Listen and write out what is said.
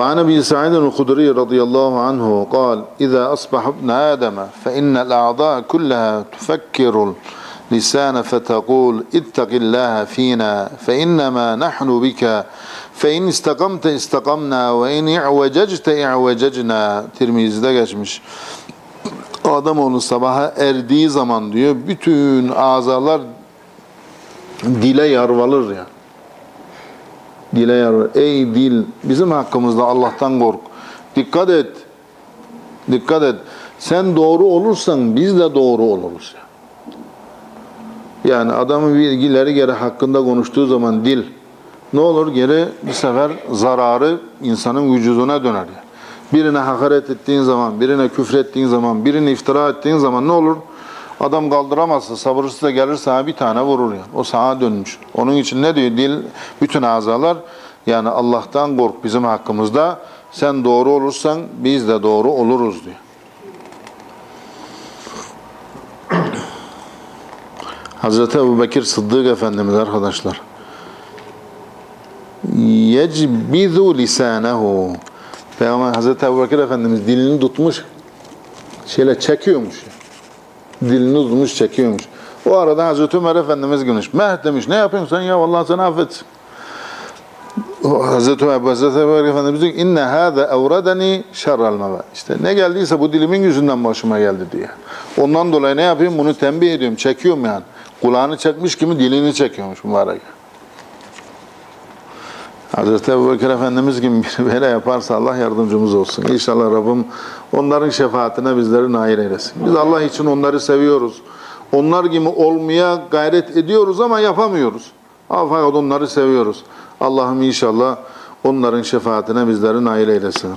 وعن ابي سعيد الخدري رضي الله عنه قال اذا اصبح ابن ادم فان الاعضاء كلها تفكر اللسان فتقول اتق الله فينا فانما نحن بك فإن استقمت استقمنا وإن اعوججت اعوججنا Tirmizi'de geçmiş. Adamoğlu sabaha erdiği zaman diyor bütün azalar dile yarvalır ya. Dile yarvalır. Ey dil bizim hakkımızda Allah'tan kork. Dikkat et. Dikkat et. Sen doğru olursan biz de doğru oluruz. ya. Yani adamın bilgileri geri hakkında konuştuğu zaman dil ne olur geri bir sefer zararı insanın vücuduna döner. Birine hakaret ettiğin zaman, birine küfrettiğin zaman, birine iftira ettiğin zaman ne olur? Adam kaldıramazsa, sabırsız da gelir sana bir tane vurur ya. O sana dönmüş. Onun için ne diyor? Dil, bütün azalar yani Allah'tan kork bizim hakkımızda. Sen doğru olursan biz de doğru oluruz diyor. Hazreti Ebu Bekir Sıddık Efendimiz arkadaşlar. Yecbizu lisanehu. Peygamber Hazreti Ebu Bekir Efendimiz dilini tutmuş, şöyle çekiyormuş. Dilini tutmuş, çekiyormuş. O arada Hazreti Ömer Efendimiz gülmüş. Meh demiş, ne yapıyorsun sen ya? Vallahi seni affetsin. Hazreti Ömer, Hazreti Bekir Efendimiz diyor ki, inne hâze evredeni şerrel meva. İşte ne geldiyse bu dilimin yüzünden başıma geldi diye. Ondan dolayı ne yapayım? Bunu tembih ediyorum, çekiyorum yani. Kulağını çekmiş gibi dilini çekiyormuş mübarek. Hazreti Ebu Bekir Efendimiz gibi biri böyle yaparsa Allah yardımcımız olsun. İnşallah Rabbim onların şefaatine bizleri nail eylesin. Biz Allah için onları seviyoruz. Onlar gibi olmaya gayret ediyoruz ama yapamıyoruz. Fakat onları seviyoruz. Allah'ım inşallah onların şefaatine bizleri nail eylesin.